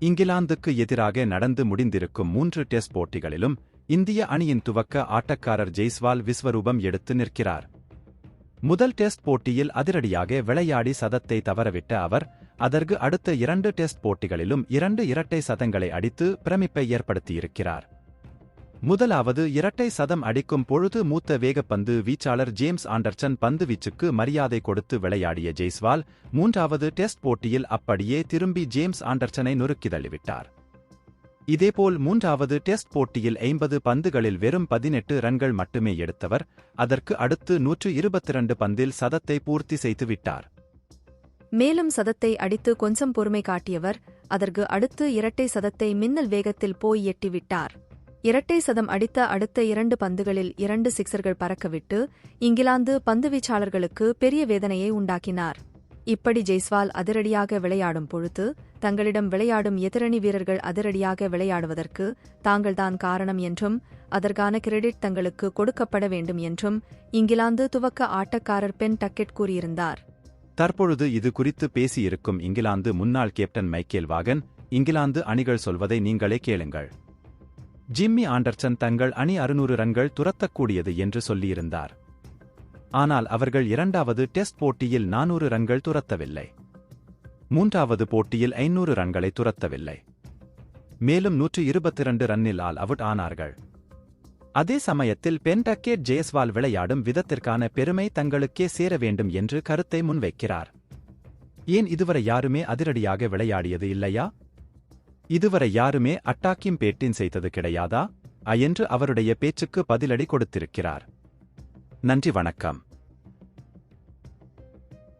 இங்கிலாந்துக்கு எதிராக நடந்து முடிந்திருக்கும் மூன்று டெஸ்ட் போட்டிகளிலும் இந்திய அணியின் துவக்க ஆட்டக்காரர் ஜெய்ஸ்வால் விஸ்வரூபம் எடுத்து நிற்கிறார். முதல் டெஸ்ட் போட்டியில் அதிரடியாக விளையாடி சதத்தை தவறவிட்ட அவர் அதற்கு அடுத்த இரண்டு டெஸ்ட் போட்டிகளிலும் இரண்டு இரட்டை சதங்களை அடித்து பிரமிப்பை ஏற்படுத்தியிருக்கிறார். முதலாவது இரட்டை சதம் அடிக்கும் பொழுது மூத்த வேகப்பந்து வீச்சாளர் ஜேம்ஸ் ஆண்டர்சன் பந்து வீச்சுக்கு மரியாதை கொடுத்து விளையாடிய ஜெய்ஸ்வால் மூன்றாவது டெஸ்ட் போட்டியில் அப்படியே திரும்பி ஜேம்ஸ் ஆண்டர்சனை நொறுக்கி தள்ளிவிட்டார். இதேபோல் மூன்றாவது டெஸ்ட் போட்டியில் ஐம்பது பந்துகளில் வெறும் பதினெட்டு ரன்கள் மட்டுமே எடுத்தவர் அதற்கு அடுத்து நூற்று இருபத்திரண்டு பந்தில் சதத்தை பூர்த்தி செய்துவிட்டார் மேலும் சதத்தை அடித்து கொஞ்சம் பொறுமை காட்டியவர் அதற்கு அடுத்து இரட்டை சதத்தை மின்னல் வேகத்தில் போய் எட்டிவிட்டார். இரட்டை சதம் அடித்த அடுத்த இரண்டு பந்துகளில் இரண்டு சிக்சர்கள் பறக்கவிட்டு இங்கிலாந்து பந்துவீச்சாளர்களுக்கு பெரிய வேதனையை உண்டாக்கினார். இப்படி ஜெய்ஸ்வால் அதிரடியாக விளையாடும் பொழுது தங்களிடம் விளையாடும் எதிரணி வீரர்கள் அதிரடியாக விளையாடுவதற்கு தாங்கள்தான் காரணம் என்றும் அதற்கான கிரெடிட் தங்களுக்கு கொடுக்கப்பட வேண்டும் என்றும் இங்கிலாந்து துவக்க ஆட்டக்காரர் பென் டக்கெட் கூறியிருந்தார். தற்பொழுது இது குறித்து பேசியிருக்கும் இங்கிலாந்து முன்னாள் கேப்டன் மைக்கேல் வாகன் இங்கிலாந்து அணிகள் சொல்வதை நீங்களே கேளுங்கள். ஜிம்மி ஆண்டர்சன் தங்கள் அணி அறுநூறு ரன்கள் துரத்தக்கூடியது என்று சொல்லியிருந்தார். ஆனால் அவர்கள் இரண்டாவது டெஸ்ட் போட்டியில் நானூறு ரன்கள் துரத்தவில்லை. மூன்றாவது போட்டியில் ஐநூறு ரன்களை துரத்தவில்லை. மேலும் நூற்று இருபத்திரண்டு ரன்னில் ஆல் அவுட் ஆனார்கள். அதே சமயத்தில் பென்டக்கேட் ஜெயஸ்வால் விளையாடும் விதத்திற்கான பெருமை தங்களுக்கே சேர வேண்டும் என்று கருத்தை முன்வைக்கிறார். ஏன் இதுவரை யாருமே அதிரடியாக விளையாடியது இல்லையா? இதுவரை யாருமே அட்டாக்கிம் பேட்டின் செய்தது கிடையாதா? என்று அவருடைய பேச்சுக்கு பதிலடி கொடுத்திருக்கிறார். நன்றி வணக்கம்.